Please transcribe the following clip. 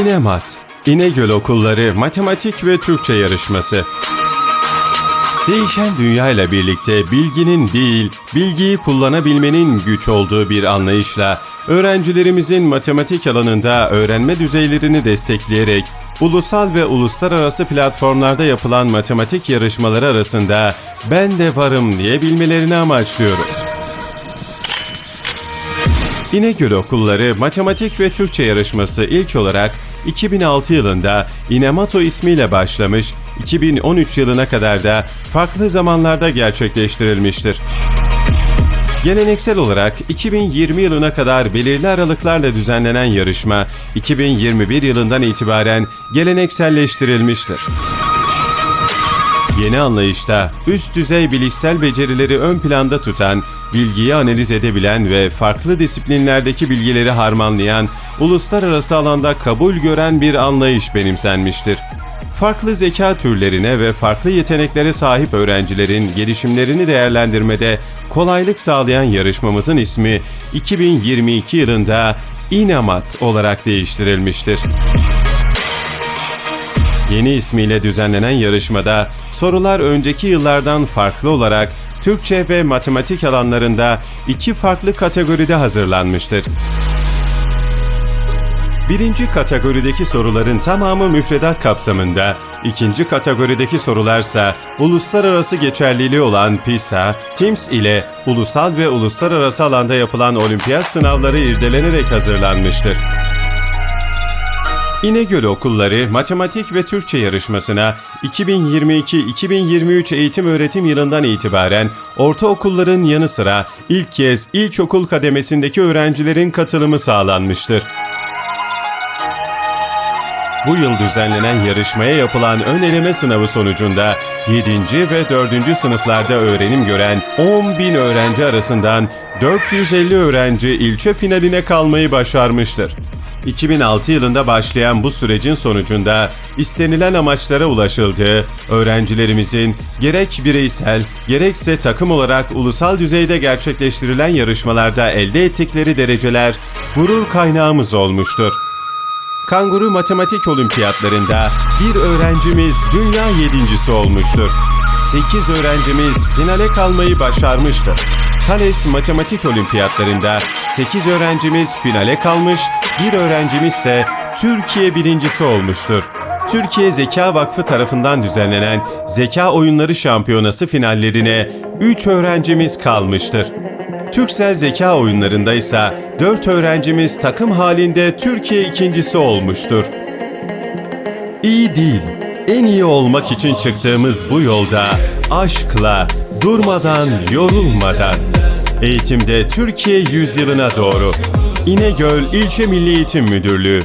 İnemat, İnegöl Okulları Matematik ve Türkçe Yarışması. Değişen dünya ile birlikte bilginin değil, bilgiyi kullanabilmenin güç olduğu bir anlayışla öğrencilerimizin matematik alanında öğrenme düzeylerini destekleyerek ulusal ve uluslararası platformlarda yapılan matematik yarışmaları arasında ben de varım diyebilmelerini amaçlıyoruz. İnegöl Okulları Matematik ve Türkçe Yarışması ilk olarak 2006 yılında İnemato ismiyle başlamış, 2013 yılına kadar da farklı zamanlarda gerçekleştirilmiştir. Geleneksel olarak 2020 yılına kadar belirli aralıklarla düzenlenen yarışma 2021 yılından itibaren gelenekselleştirilmiştir. Yeni anlayışta üst düzey bilişsel becerileri ön planda tutan, bilgiyi analiz edebilen ve farklı disiplinlerdeki bilgileri harmanlayan, uluslararası alanda kabul gören bir anlayış benimsenmiştir. Farklı zeka türlerine ve farklı yeteneklere sahip öğrencilerin gelişimlerini değerlendirmede kolaylık sağlayan yarışmamızın ismi 2022 yılında İnamat olarak değiştirilmiştir. Yeni ismiyle düzenlenen yarışmada sorular önceki yıllardan farklı olarak Türkçe ve matematik alanlarında iki farklı kategoride hazırlanmıştır. Birinci kategorideki soruların tamamı müfredat kapsamında, ikinci kategorideki sorularsa uluslararası geçerliliği olan PISA, TIMSS ile ulusal ve uluslararası alanda yapılan olimpiyat sınavları irdelenerek hazırlanmıştır. İnegöl Okulları Matematik ve Türkçe yarışmasına 2022-2023 eğitim öğretim yılından itibaren ortaokulların yanı sıra ilk kez ilkokul kademesindeki öğrencilerin katılımı sağlanmıştır. Bu yıl düzenlenen yarışmaya yapılan ön eleme sınavı sonucunda 7. ve 4. sınıflarda öğrenim gören 10 bin öğrenci arasından 450 öğrenci ilçe finaline kalmayı başarmıştır. 2006 yılında başlayan bu sürecin sonucunda istenilen amaçlara ulaşıldığı, öğrencilerimizin gerek bireysel gerekse takım olarak ulusal düzeyde gerçekleştirilen yarışmalarda elde ettikleri dereceler gurur kaynağımız olmuştur. Kanguru Matematik Olimpiyatlarında bir öğrencimiz dünya yedincisi olmuştur. 8 öğrencimiz finale kalmayı başarmıştır. Thales Matematik Olimpiyatlarında 8 öğrencimiz finale kalmış, bir öğrencimiz ise Türkiye birincisi olmuştur. Türkiye Zeka Vakfı tarafından düzenlenen Zeka Oyunları Şampiyonası finallerine 3 öğrencimiz kalmıştır. Türksel Zeka Oyunlarında ise 4 öğrencimiz takım halinde Türkiye ikincisi olmuştur. İyi değil, en iyi olmak için çıktığımız bu yolda aşkla, durmadan, yorulmadan. Eğitimde Türkiye yüzyılına doğru. İnegöl İlçe Milli Eğitim Müdürlüğü